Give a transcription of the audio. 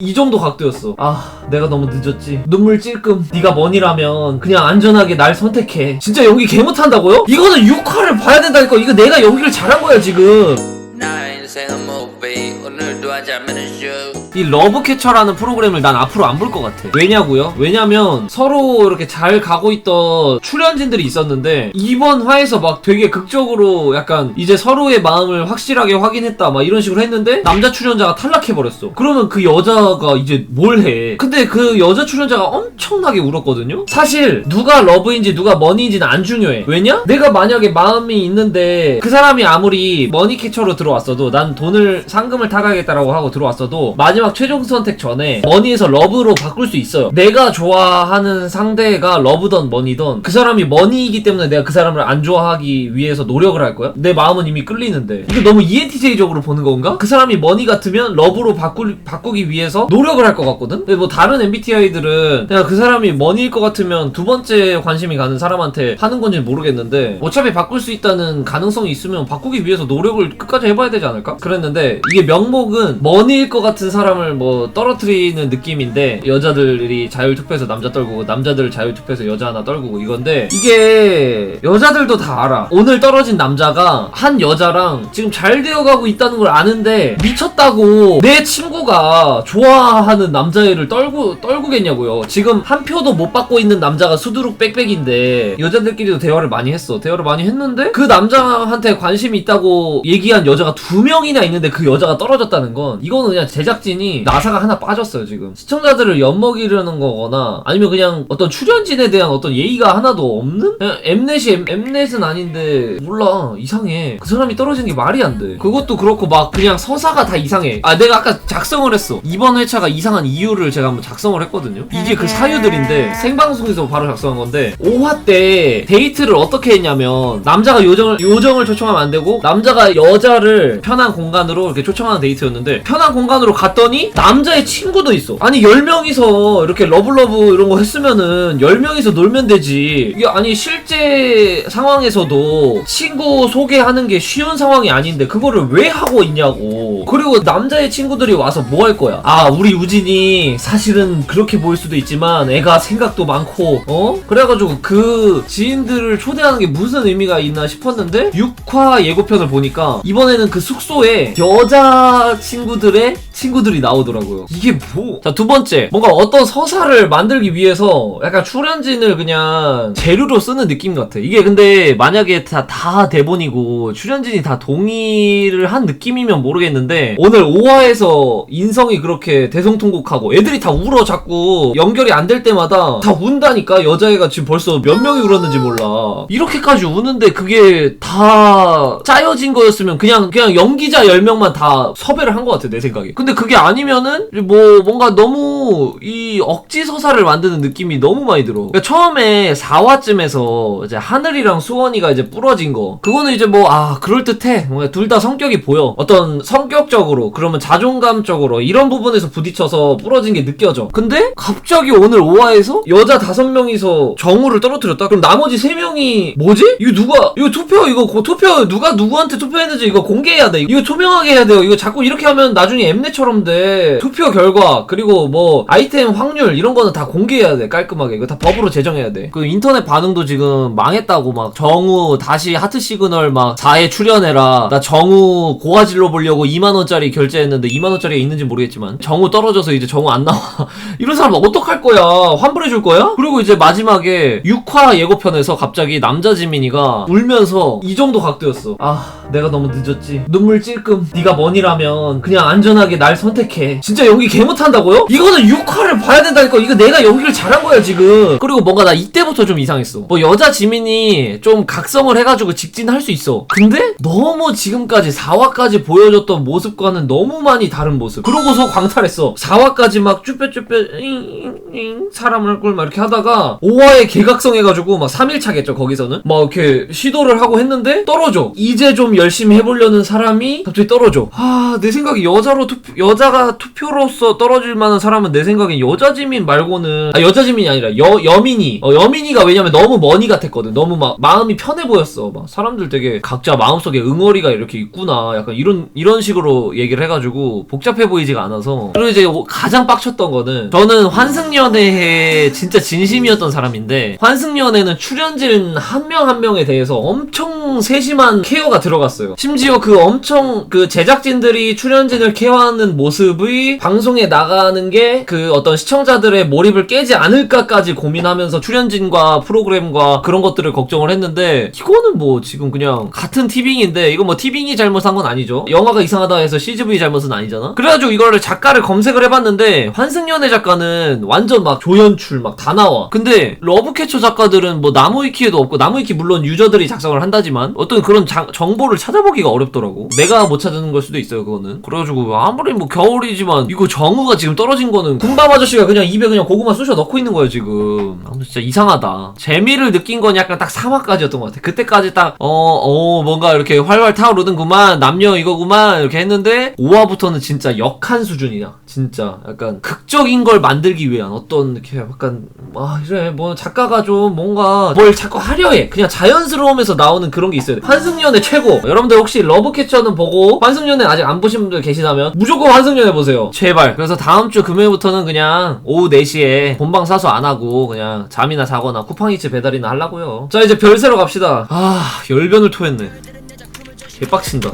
이 정도 각도였어. 아, 내가 너무 늦었지. 눈물 찔끔. 네가 머니라면 그냥 안전하게 날 선택해. 진짜 연기 개 못한다고요? 이거는 6화를 봐야 된다니까. 이거 내가 연기를 잘한 거야 지금. 나 인생은 쇼 이 러브캐쳐라는 프로그램을 난 앞으로 안 볼 것 같아. 왜냐고요? 왜냐면 서로 이렇게 잘 가고 있던 출연진들이 있었는데 이번 화에서 막 되게 극적으로 약간 이제 서로의 마음을 확실하게 확인했다 막 이런 식으로 했는데 남자 출연자가 탈락해버렸어. 그러면 그 여자가 이제 뭘 해? 근데 그 여자 출연자가 엄청나게 울었거든요? 사실 누가 러브인지 누가 머니인지는 안 중요해. 왜냐? 내가 만약에 마음이 있는데 그 사람이 아무리 머니캐쳐로 들어왔어도 난 돈을 상금을 타가겠다라고 하고 들어왔어도 마지막 최종 선택 전에 머니에서 러브로 바꿀 수 있어요. 내가 좋아하는 상대가 러브던 머니던 그 사람이 머니이기 때문에 내가 그 사람을 안 좋아하기 위해서 노력을 할 거야? 내 마음은 이미 끌리는데 이거 너무 ENTJ적으로 보는 건가? 그 사람이 머니 같으면 러브로 바꿀, 바꾸기 위해서 노력을 할 것 같거든? 근데 뭐 다른 MBTI들은 내가 그 사람이 머니일 것 같으면 두 번째 관심이 가는 사람한테 하는 건지 는 모르겠는데 어차피 바꿀 수 있다는 가능성이 있으면 바꾸기 위해서 노력을 끝까지 해봐야 되지 않을까? 그랬는데 이게 명목은 머니일 것 같은 사람을 뭐 떨어뜨리는 느낌인데 여자들이 자율투표해서 남자 떨구고 남자들 자율투표해서 여자 하나 떨구고 이건데 이게 여자들도 다 알아. 오늘 떨어진 남자가 한 여자랑 지금 잘 되어가고 있다는 걸 아는데 미쳤다고 내 친구가 좋아하는 남자애를 떨구 떨구겠냐고요. 지금 한 표도 못 받고 있는 남자가 수두룩 빽빽인데 여자들끼리도 대화를 많이 했어. 대화를 많이 했는데 그 남자한테 관심이 있다고 얘기한 여자가 두 명이나 있는데 그 여자가 떨어졌다는 건 이거는 그냥 제작진이 나사가 하나 빠졌어요 지금. 시청자들을 엿먹이려는 거거나 아니면 그냥 어떤 출연진에 대한 어떤 예의가 하나도 없는? 그냥 엠넷이 엠, 엠넷은 아닌데 몰라 이상해. 그 사람이 떨어진 게 말이 안 돼. 그것도 그렇고 막 그냥 서사가 다 이상해. 아 내가 아까 작성을 했어. 이번 회차가 이상한 이유를 제가 한번 작성을 했거든요. 이게 그 사유들인데 생방송에서 바로 작성한 건데 5화 때 데이트를 어떻게 했냐면 남자가 요정을 요정을 초청하면 안 되고 남자가 여자를 편한 공간으로 이렇게 초청하는 데이트였는데 편한 공간으로 갔더니 남자의 친구도 있어. 아니 10명이서 이렇게 러블러브 이런 거 했으면은 10명이서 놀면 되지. 이게 아니 실제 상황에서도 친구 소개하는 게 쉬운 상황이 아닌데 그거를 왜 하고 있냐고. 그리고 남자의 친구들이 와서 뭐 할 거야? 아 우리 우진이 사실은 그렇게 보일 수도 있지만 애가 생각도 많고 어? 그래가지고 그 지인들을 초대하는 게 무슨 의미가 있나 싶었는데 6화 예고편을 보니까 이번에는 그 숙소에 여자 친구들의 친구들이 나오더라고요. 이게 뭐? 자 두 번째. 뭔가 어떤 서사를 만들기 위해서 약간 출연진을 그냥 재료로 쓰는 느낌 같아. 이게 근데 만약에 다, 다 대본이고 출연진이 다 동의를 한 느낌이면 모르겠는데 오늘 5화에서 인성이 그렇게 대성통곡하고 애들이 다 울어 자꾸 연결이 안 될 때마다 다 운다니까? 여자애가 지금 벌써 몇 명이 울었는지 몰라. 이렇게까지 우는데 그게 다 짜여진 거였으면 그냥 그냥 연기자 10명만 다 섭외를 한 것 같아 내 생각에. 근데 그게 아니면은 뭐 뭔가 너무 이 억지 서사를 만드는 느낌이 너무 많이 들어. 그러니까 처음에 4화쯤에서 이제 하늘이랑 수원이가 이제 부러진 거. 그거는 이제 뭐 아 그럴듯해. 뭔가 둘 다 성격이 보여. 어떤 성격적으로 그러면 자존감적으로 이런 부분에서 부딪혀서 부러진 게 느껴져. 근데 갑자기 오늘 5화에서 여자 5명이서 정우를 떨어뜨렸다? 그럼 나머지 3명이 뭐지? 이거 누가 이거 투표 이거 고- 투표 누가 누구한테 투표했는지 이거 공개해야 돼. 이거 투명하게 해야 돼 요. 이거 자꾸 이렇게 하면 나중에 엠넷처럼 돼. 투표 결과 그리고 뭐 아이템 확률 이런 거는 다 공개해야 돼 깔끔하게. 이거 다 법으로 제정해야 돼 그 인터넷 반응도 지금 망했다고 막 정우 다시 하트 시그널 막 4회 출연해라. 나 정우 고화질로 보려고 2만 원짜리 결제했는데 2만 원짜리가 있는지 모르겠지만 정우 떨어져서 이제 정우 안 나와. 이런 사람 어떡할 거야? 환불해 줄 거야? 그리고 이제 마지막에 6화 예고편에서 갑자기 남자 지민이가 울면서 이 정도 각도였어. 아 내가 너무 늦었지. 눈물 찔끔. 네가 머니라면 그냥 안전하게 날 선택해. 진짜 연기 개 못한다고요? 이거는 6화를 봐야 된다니까. 이거 내가 연기를 잘한 거야 지금. 그리고 뭔가 나 이때부터 좀 이상했어. 뭐 여자 지민이 좀 각성을 해가지고 직진할 수 있어. 근데 너무 지금까지 4화까지 보여줬던 모습과는 너무 많이 다른 모습. 그러고서 광탈했어. 4화까지 막 쭈뼛쭈뼛 사람을 꿀막 이렇게 하다가 5화에 개각성 해가지고 막 3일차겠죠 거기서는? 막 이렇게 시도를 하고 했는데 떨어져. 이제 좀 열심히 해보려는 사람이 갑자기 떨어져. 아 내 생각에 여자로 투표 여자가 투표로서 떨어질 만한 사람은 내 생각엔 여자지민 말고는 아 여자지민이 아니라 여 여민이. 어, 여민이가 왜냐면 너무 머니 같았거든. 너무 막 마음이 편해 보였어. 막 사람들 되게 각자 마음속에 응어리가 이렇게 있구나. 약간 이런 이런 식으로 얘기를 해가지고 복잡해 보이지가 않아서. 그리고 이제 가장 빡쳤던 거는 저는 환승연애에 진짜 진심이었던 사람인데 환승연애는 출연진 한 명 한 명에 대해서 엄청 세심한 케어가 들어 갔어요. 심지어 그 엄청 그 제작진들이 출연진을 케어하는 모습이 방송에 나가는 게 그 어떤 시청자들의 몰입을 깨지 않을까까지 고민하면서 출연진과 프로그램과 그런 것들을 걱정을 했는데 이거는 뭐 지금 그냥 같은 티빙인데 이거 뭐 티빙이 잘못한 건 아니죠. 영화가 이상하다 해서 CGV 잘못은 아니잖아. 그래가지고 이거를 작가를 검색을 해봤는데 환승연애 작가는 완전 막 조연출 막 다 나와. 근데 러브캐쳐 작가들은 뭐 나무위키에도 없고 나무위키 물론 유저들이 작성을 한다지만 어떤 그런 자- 정보를 찾아보기가 어렵더라고. 내가 못 찾는 걸 수도 있어요 그거는. 그래가지고 아무리 뭐 겨울이지만 이거 정우가 지금 떨어진 거는 군밤 아저씨가 그냥 입에 그냥 고구마 쑤셔 넣고 있는 거예요 지금. 아, 근데 진짜 이상하다. 재미를 느낀 건 약간 딱 3화까지였던 것 같아. 그때까지 딱 어 어 뭔가 이렇게 활활 타오르는구만 남녀 이거구만 이렇게 했는데 5화부터는 진짜 역한 수준이야. 진짜 약간 극적인 걸 만들기 위한 어떤 이렇게 약간 아 그래 뭐 작가가 좀 뭔가 뭘 자꾸 하려 해. 그냥 자연스러우면서 나오는 그런 게 있어요 환승연애 최고 여러분들 혹시 러브캐쳐는 보고 환승연애 아직 안 보신 분들 계시다면 무조건 환승연애 보세요. 제발. 그래서 다음 주 금요일부터는 그냥 오후 4시에 본방 사수 안 하고 그냥 잠이나 자거나 쿠팡이츠 배달이나 하려고요. 자 이제 별세로 갑시다. 아 열변을 토했네. 개빡친다